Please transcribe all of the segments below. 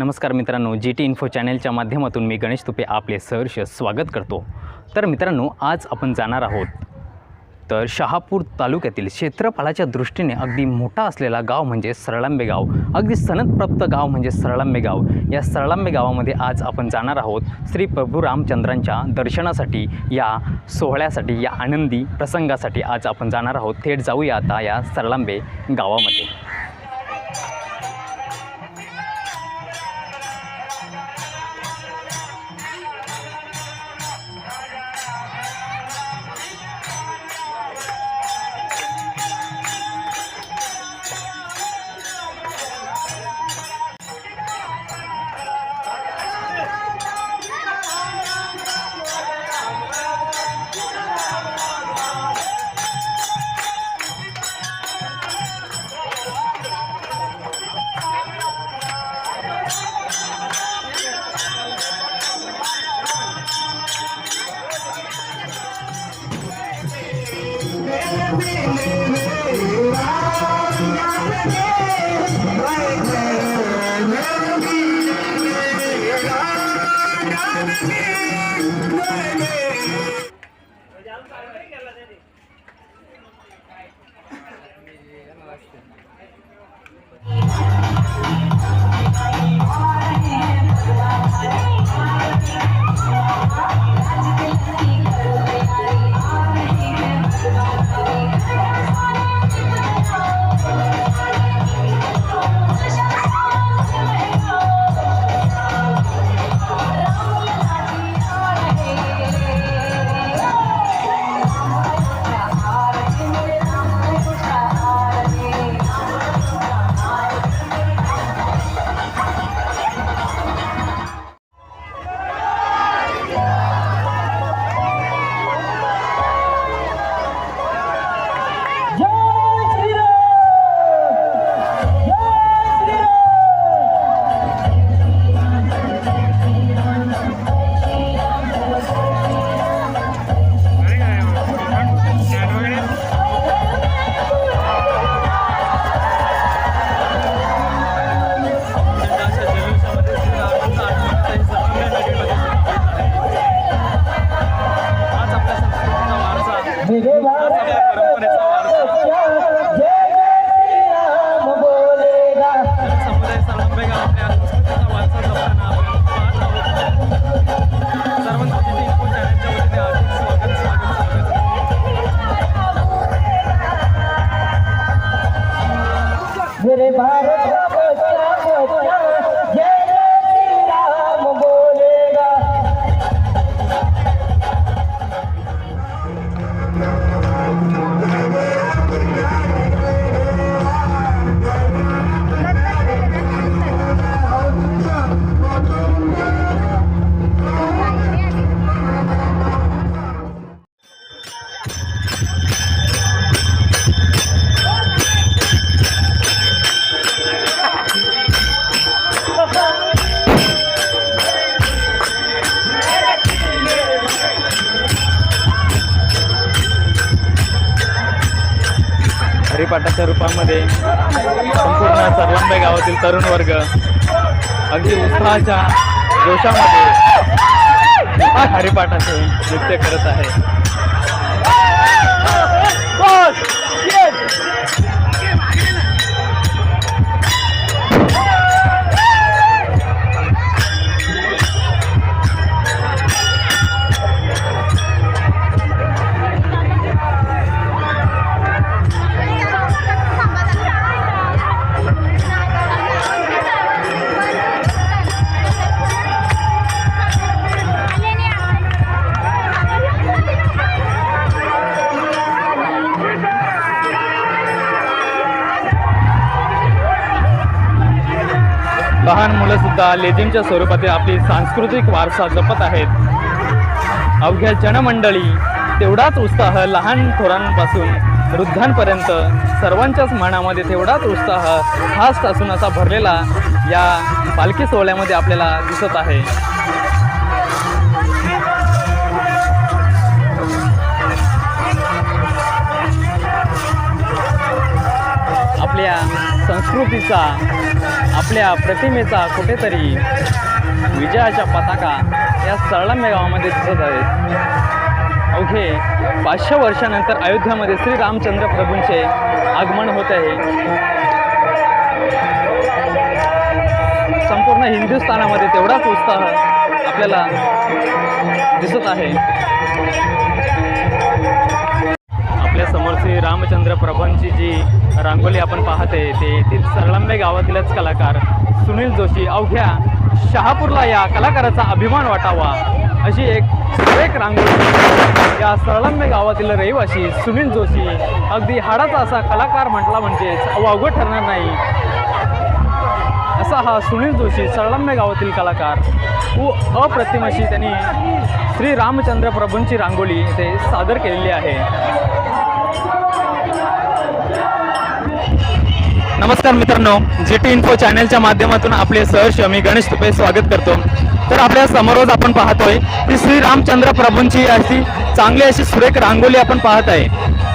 नमस्कार मित्रांनो G T info चॅनेलच्या माध्यमातून मी गणेश तुपे आपले सहर्ष स्वागत करतो. तर मित्रांनो आज आपण जाणार आहोत तर शहापूर तालुक्यातील क्षेत्रफळाच्या दृष्टीने अगदी मोठा असलेला गाव म्हणजे सरळांबे गाव. अगदी सनदप्राप्त गाव म्हणजे सरळांबे गाव. या सरळांबे गावामध्ये आज आपण जाणार आहोत श्री प्रभू रामचंद्रांच्या दर्शनासाठी या सोहळ्यासाठी या आनंदी प्रसंगासाठी आज आपण जाणार आहोत. थेट जाऊया आता या सरळांबे गावामध्ये. हरिपाठाच्या रूपामध्ये संपूर्ण सरलंबे गावातील तरुण वर्ग अगदी उत्साहाच्या जोशामध्ये हरिपाठाचे नृत्य करत आहे. आता लेझिमच्या स्वरूपातील आपली सांस्कृतिक वारसा जपत आहेत. अवघ्या जनमंडळी तेवढाच उत्साह लहान थोरांपासून वृद्धांपर्यंत सर्वांच्याच मनामध्ये तेवढाच उत्साह हाच असून असा भरलेला या पालखी सोहळ्यामध्ये आपल्याला दिसत आहे. आपल्या संस्कृतीचा आपल्या प्रतिमेचा कुठेतरी विजयाच्या पताका या सरळंबे गावामध्ये दिसत आहेत अवघे पाचशे वर्षानंतर अयोध्यामध्ये श्री रामचंद्र प्रभूंचे आगमन होत आहे. संपूर्ण हिंदुस्थानामध्ये तेवढाच उत्साह आपल्याला दिसत आहे. आपल्या समोरची रामचंद्र प्रभूंची जी रांगोली आपण पाहते ते येथील सरळंबे गावातीलच कलाकार सुनील जोशी. अवघ्या शहापूरला या कलाकाराचा अभिमान वाटावा अशी एक एक रांगोळी या सरळंबे गावातील रहिवासी सुनील जोशी अगदी हाडाचा असा कलाकार म्हटला म्हणजेच अवघड ठरणार नाही. असा हा सुनील जोशी सरळंबे गावातील कलाकार व अप्रतिम अशी त्यांनी श्री रामचंद्र प्रभूंची रांगोळी इथे सादर केलेली आहे. नमस्कार मित्रांनो जी टी इन्फो चॅनलच्या माध्यमातून आपले सहर्ष मी गणेश तुपे स्वागत करतो. तर आपल्या समोरच आपण पाहतोय की श्री रामचंद्र प्रभूंची अशी चांगली अशी सुरेख रांगोली आपण पाहत आहे.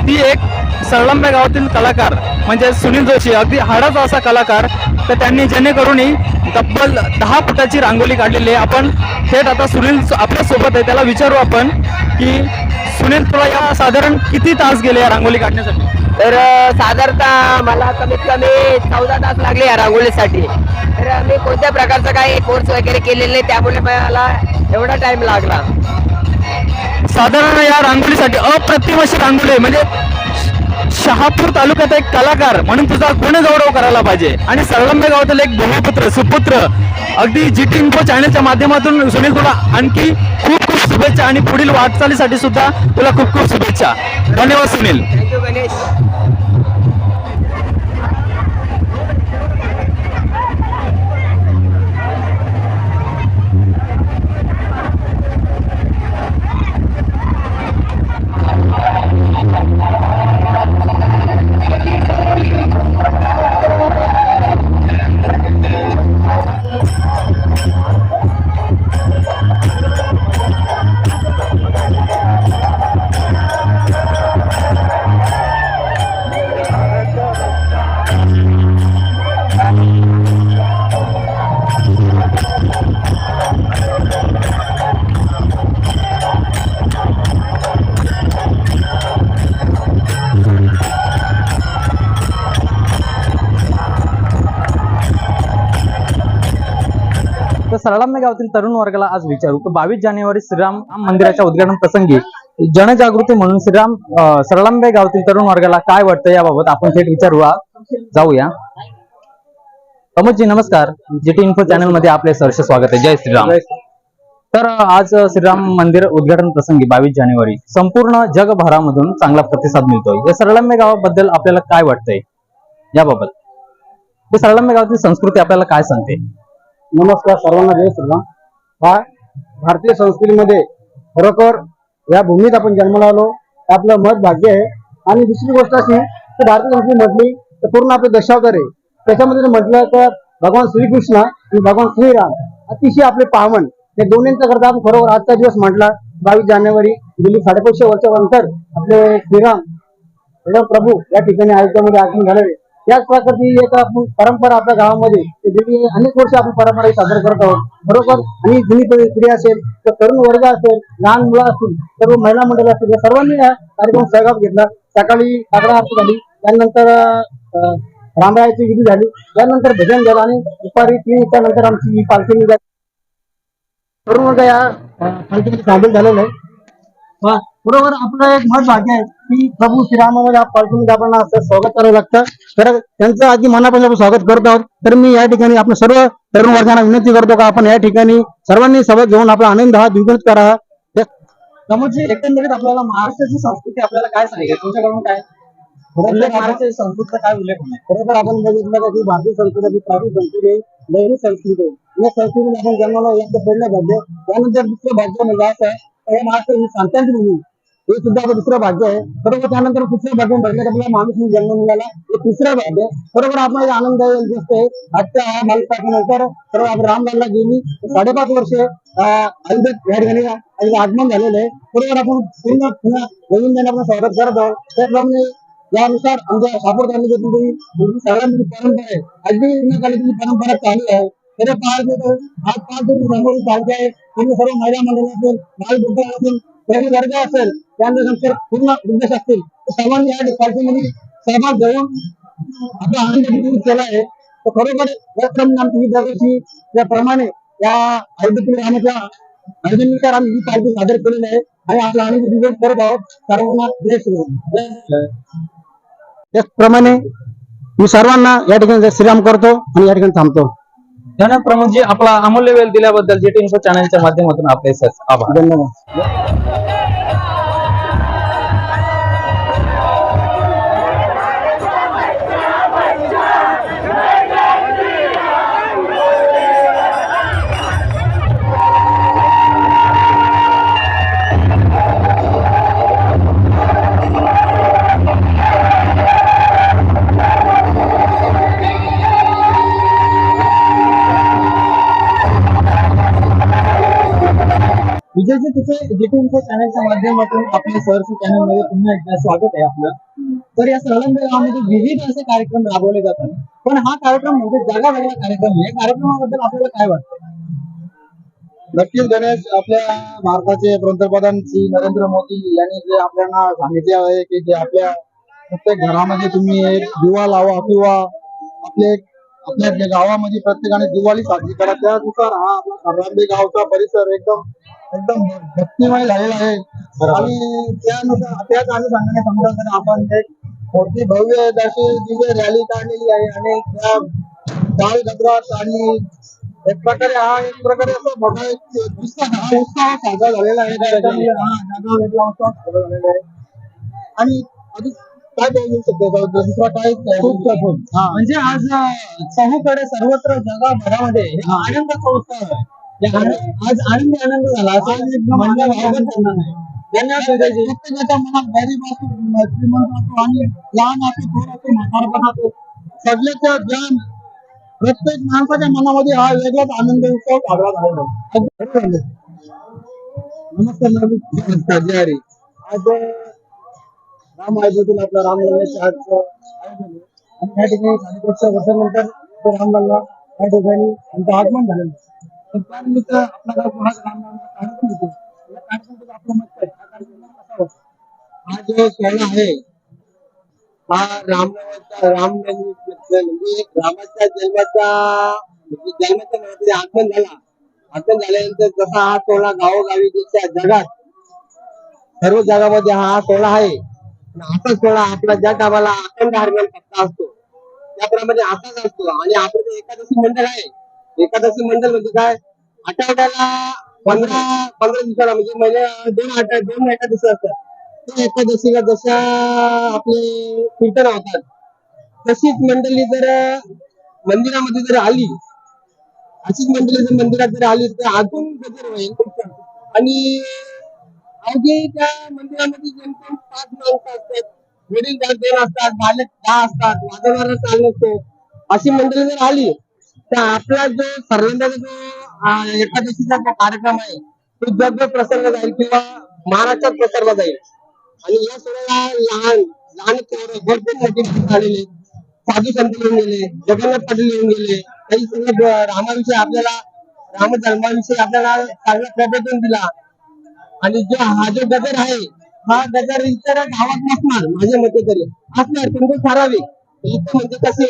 ती एक सळंब्या गावातील कलाकार म्हणजे सुनील जोशी अगदी हाडाचा असा कलाकार तर त्यांनी जेणेकरूनही तब्बल दहा फुटाची रांगोली काढलेली आहे. आपण थेट आता सुनील आपल्यासोबत आहे त्याला विचारू आपण की सुनील तुला या साधारण किती तास गेले या रांगोली काढण्यासाठी? तर साधारणतः मला कमीत कमी चौदा तास लागले या रांगोळीसाठी. तर मी कोणत्या प्रकारचा काही कोर्स वगैरे केलेला नाही त्यामुळे मला एवढा टाइम लागला. साधारण या रांगोळीसाठी अप्रतिम अशी रांगोळी आहे म्हणजे शहापूर तालुक्यात एक कलाकार म्हणून तुझा गुणगौरव करायला पाहिजे. आणि सरळंबे गावातील एक भूमिपुत्र सुपुत्र अगदी जी टी इन्फो चॅनलच्या माध्यमातून सुनील तुला आणखी खूप खूप शुभेच्छा आणि पुढील वाटचालीसाठी सुद्धा तुला खूप खूप शुभेच्छा. धन्यवाद सुनील. थँक्यू गणेश. सरळंबे गावातील तरुण वर्गाला आज विचारू की बावीस जानेवारी श्रीराम मंदिराच्या उद्घाटन प्रसंगी जनजागृती म्हणून श्रीराम सरळंबे गावातील तरुण वर्गाला काय वाटतं याबाबत आपण थेट विचारू जाऊया. प्रमोदजी नमस्कार. जीटी इन्फो चॅनलमध्ये आपले सहर्ष स्वागत आहे. जय श्रीराम. तर आज श्रीराम मंदिर उद्घाटन प्रसंगी बावीस जानेवारी संपूर्ण जगभरामधून चांगला प्रतिसाद मिळतोय. या सरळंबे गावाबद्दल आपल्याला काय वाटतंय याबाबत? हे सरळंबे गावातील संस्कृती आपल्याला काय सांगते? नमस्कार सर्वांना जय श्रीराम. हा भारतीय संस्कृतीमध्ये खरोखर या भूमीत आपण जन्माला आलो. आपलं मत भाग्य आहे. आणि दुसरी गोष्ट अशी की भारतीय संस्कृती म्हटली तर पूर्ण आपले दशावतार आहे. त्याच्यामध्ये जर म्हटलं तर भगवान श्रीकृष्ण आणि भगवान श्रीराम अतिशय आपले पावन. या दोन्हींचा करता आपण खरोखर आजचा दिवस म्हटला. बावीस जानेवारी गेली साडेपाचशे वर्षानंतर आपले श्रीराम श्रीराम प्रभू या ठिकाणी अयोध्यामध्ये आगमन झालेले. त्याच प्रकारची एक आपण परंपरा आपल्या गावामध्ये अनेक वर्ष आपण परंपरा सादर करत आहोत. बरोबर? आणि जुनी पिढी असेल तर तरुण वर्ग असेल लहान मुलं असतील सर्व महिला मंडळ असतील या सर्वांनी या कार्यक्रम सहभाग घेतला. सकाळी काकडा आरती झाली. त्यानंतर रामरायाची विधी झाली. त्यानंतर भजन झालं आणि दुपारी तीन त्यानंतर नंतर आमची पालखी निघाली. तरुण वर्ग या पालखीमध्ये सामील झालेला आहे. हा, बरोबर आपलं एक मत भाग्य आहे की प्रभू श्रीरामामध्ये आप पालखीमध्ये आपण असं स्वागत करावं लागतं तर त्यांचं आधी मनापासून आपण स्वागत करत आहोत तर मी या ठिकाणी आपण सर्व तरुण वर्गांना विनंती करतो का आपण या ठिकाणी सर्वांनी सोबत घेऊन आपला आनंद हा। द्विगुणित करा प्रमोदजी एकंदरीत आपल्याला महाराष्ट्राची संस्कृती आपल्याला काय सांगेल तुमच्याकडून काय? महाराष्ट्राची संस्कृतीचा काय उल्लेख होणार खरोखर आपण बघितलं की भारतीय संस्कृती ही प्राचीन संस्कृती आहे लहरी संस्कृती आहे या संस्कृतीने आपण जन्माला एक पहिलं भाग्य त्यानंतर दुसरं भाग्य म्हणजे असं आहे महाराष्ट्र ही संतांची भूमी हे सुद्धा आपलं दुसरं भाग्य आहे. बरोबर त्यानंतर तिसरं भाग्य भरण्यात तर आपल्याला माणूस जन्म मिळाला? हे तिसरं भाग्य आहे. बरोबर आपला आनंद गोष्ट आहे. आजच्या हा मालिकानंतर सर्व आपण रामलालला गेली. साडेपाच वर्ष अं, या ठिकाणी आगमन झालेलं आहे. बरोबर आपण पूर्ण पुन्हा गोविंदाने आपण स्वागत करत आहोत. त्याप्रमाणे यानुसार आमच्या सापूर तालुक्यातील सगळ्यांची परंपरा आहे अगदी न परंपरा चालू आहे तरी पाहायचं तर आज पाच दिवस रांगोळी चालते आहे. तुम्ही सर्व महिला मंडळ असेल बाल गोपाळ असेल तरी वर्ग असेल त्यानंतर पूर्ण उद्देश असतील तर सर्वांनी या पार्टीमध्ये सहभाग घेऊन आपला आनंद केला आहे. तर खरोखर या क्रमाने तुम्ही दरवर्षी त्याप्रमाणे या रामाच्या अर्जनुसार आम्ही ही पार्टी सादर केलेली आहे आणि आपला आनंद करत आहोत. सर्वांना जय त्याचप्रमाणे मी सर्वांना या ठिकाणी श्रीराम करतो आणि या ठिकाणी थांबतो. धन्यवाद प्रमोदजी आपला अमूल्य वेळ दिल्याबद्दल जे इन्फो चॅनलच्या माध्यमातून आपले सर आभार. धन्यवाद. सध्याचे तुझे जेटी इन्फो चॅनलच्या माध्यमातून आपल्या सरच्या चॅनलमध्ये पुन्हा एकदा स्वागत आहे आपलं. तर या सळंग गावामध्ये विविध असे कार्यक्रम राबवले जातात. पण हा कार्यक्रम म्हणजे जागा वेगळा कार्यक्रम आहे. कार्यक्रमाबद्दल आपल्याला काय वाटतं? नक्कीच गणेश आपल्या भारताचे पंतप्रधान श्री नरेंद्र मोदी यांनी जे आपल्याला सांगितले आहे की जे आपल्या प्रत्येक घरामध्ये तुम्ही एक दिवा लावा किंवा आपले आपल्या जे गावामध्ये प्रत्येकाने दिवाळी साजरी करा. त्यानुसार हा आपला सर्वांबे गावचा परिसर एकदम एकदम भक्तिमय झालेला आहे. आणि त्यानुसार त्याच अनुषंगाने समजा आपण एक मोठी भव्य अशी दिव्य रॅली काढलेली आहे आणि त्या डाळ गजरात आणि एक प्रकारे हा एक प्रकारे असं मोठा एक उत्साह हा उत्साह साजरा झालेला आहे. हा जागा वेगळा उत्साह साजरा झालेला आहे आणि अजून काय बोलू शकतो का? दुसरा काय? खूप म्हणजे आज चहूकडे सर्वत्र जगाभरामध्ये हा. आनंदाचा उत्सव आहे. आज आनंदी आनंद झाला. असं म्हणणं वावगं ठरणार नाही. धन्यवाद विजयजी प्रत्येकाच्या मनात गरीब असो श्रीमंत असो आणि लहान असो थोर असो म्हातारपण असो सगळ्याच्या ज्ञान प्रत्येक माणसाच्या मनामध्ये हा वेगळाच आनंद उत्सव साजरा झालेला आहे. नमस्कार जय राम आयोजनातून आपल्या रामलल्ल्याचे आयोजन आहे. आणि या ठिकाणी साडेपाचशे वर्षानंतर तो या ठिकाणी आमचं आगमन झालेलं आहे. तर त्यानिमित्त आपला गाव आज रामलल्लाचा कार्यक्रम होतो. या आपलं मत काय? हा कार्यक्रम कसा होता? हा जो आहे हा रामनामाचा राम म्हणजे रामाच्या जन्माचा म्हणजे जन्माच्या मनामध्ये आगमन झाला. आगमन झाल्यानंतर जसा हा सोहळा गावोगावी जगात सर्व जगामध्ये हा सोहळा आहे असा सोहळा आपला ज्या गावाला अखंड हरमन पत्ता असतो त्याप्रमाणे असाच असतो. आणि आपलं एकादशी मंडळ आहे. एकादशी मंडळ म्हणजे काय? आठवड्याला पंधरा पंधरा दिवसाला म्हणजे महिन्या दोन आठ दोन एकादशी असतात. त्या एकादशीला जशा आपले कीर्तन होतात तशीच मंडळी जर मंदिरामध्ये जर आली अशीच मंडळी जर मंदिरात जर आली तर अजून गजर होईल. आणि अवघे त्या मंदिरामध्ये जेमतेम पाच माणसं असतात. वडील दोन असतात बालक दहा असतात वाजवणारा चाल असतो. अशी मंडळी जर आली तर आपला जो सर्वांचा जो एकादशीचा जो कार्यक्रम आहे तो जग प्रसरला जाईल किंवा महाराष्ट्रात प्रसरला जाईल. आणि या सोहळ्याला लहान लहान पोरं भरपूर मोठी आलेले साधू संत येऊन गेले जगन्नाथ पाटील येऊन गेले काही रामाविषयी आपल्याला राम धर्माविषयी आपल्याला चांगला प्रबोधन दिला. आणि जो हा जो गजर आहे हा गजर इतर गावात नसणार माझ्या मते तरी. असणार पण ठराविक. इथं म्हणजे कसे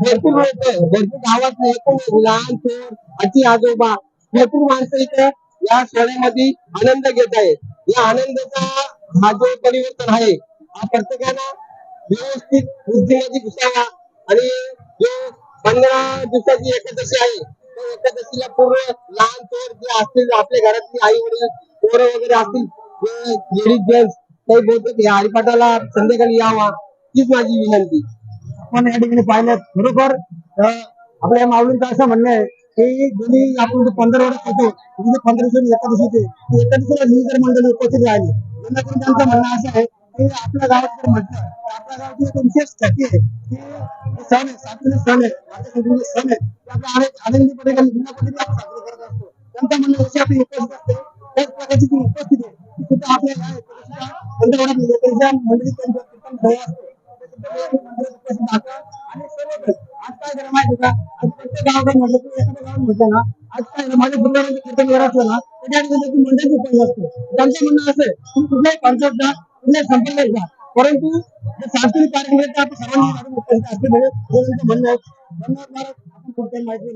भरपूर लोक भरपूर गावात एकूण लहान थोर आजी आजोबा भरपूर माणसं इथं या सोहळ्यामध्ये आनंद घेत आहेत. या आनंदाचा हा जो परिवर्तन आहे हा प्रत्येकाला व्यवस्थित बुद्धीमध्ये घुसावा आणि जो पंधरा दिवसाची एकादशी आहे त्या एकादशीला पूर्ण लहान थोर जे असतील आपल्या घरातली आई वडील पोरं वगैरे असतील लेडीज जेंट्स काही बोलतात या हरिपाठाला संध्याकाळी यावा. हीच माझी विनंती. आपण या ठिकाणी पाहिलं खरोखर आपल्या माऊलींचं असं म्हणणं आहे की गेली आपण पंधरा वर्ष होतो तिथे पंधरा दिवसांनी एकादशी होते ती एकादशीला मी जर मंडळी उपस्थित राहिली. जेणेकरून त्यांचं म्हणणं असं आहे की आपल्या गावात जर म्हटलं आपल्या गावाची एक विशेष ख्याती आहे की सण आहे सातवीचे सण आहे आपल्या सण आहे. ते आपल्या आनंद आनंदीपणे आणि भिन्न पटेल साजरे करत असतो. त्यांचं म्हणणं जशी आपली उपस्थित असते प्रकारची ती उपस्थिती आहे सुद्धा आपल्या या त्यांचं कीर्तन आणि सर्वच आज काय झालं माहिती का आज प्रत्येक गावाकडे म्हटलं की एखाद्या गावात म्हटलं ना आज काय माझ्या गुरुवाराचं कीर्तन असलं ना त्याच्या मंडळी उपयोग त्यांचं म्हणणं असं तुम्ही कुठल्याही कॉन्सर्ट जा कुठल्याही संपर्क जा परंतु जे सांस्कृतिक कार्यक्रम आहेत ते आपण सर्वांनी असते म्हणजे म्हणणं आहे. आपण माहिती